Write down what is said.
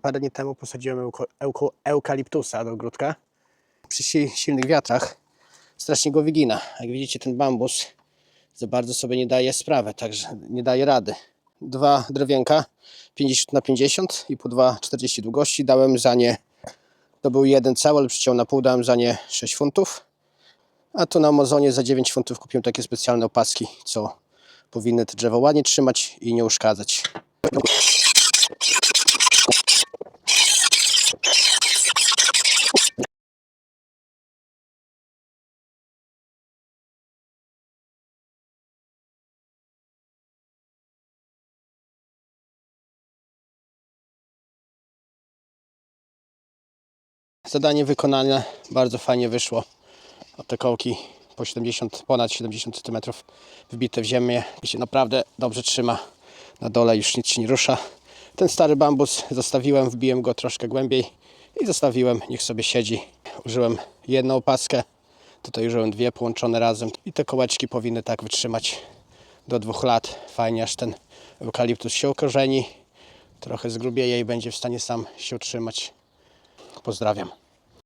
Parę dni temu posadziłem euko, euko, eukaliptusa do ogródka. Przy si- silnych wiatrach strasznie go wygina. Jak widzicie, ten bambus za bardzo sobie nie daje sprawy, także nie daje rady. Dwa drewienka 50 na 50 i po 2,40 długości dałem za nie, to był jeden cały, ale przyciął na pół, dałem za nie 6 funtów. A tu na Amazonie za 9 funtów kupiłem takie specjalne opaski, co powinny te drzewo ładnie trzymać i nie uszkadzać. Zadanie wykonane, bardzo fajnie wyszło. O te kołki po 70, ponad 70 cm wbite w ziemię i się naprawdę dobrze trzyma. Na dole już nic się nie rusza. Ten stary bambus zostawiłem, wbiłem go troszkę głębiej i zostawiłem, niech sobie siedzi. Użyłem jedną opaskę, tutaj użyłem dwie połączone razem i te kołeczki powinny tak wytrzymać do dwóch lat. Fajnie, aż ten eukaliptus się okorzeni, trochę zgrubieje i będzie w stanie sam się utrzymać. Pozdrawiam.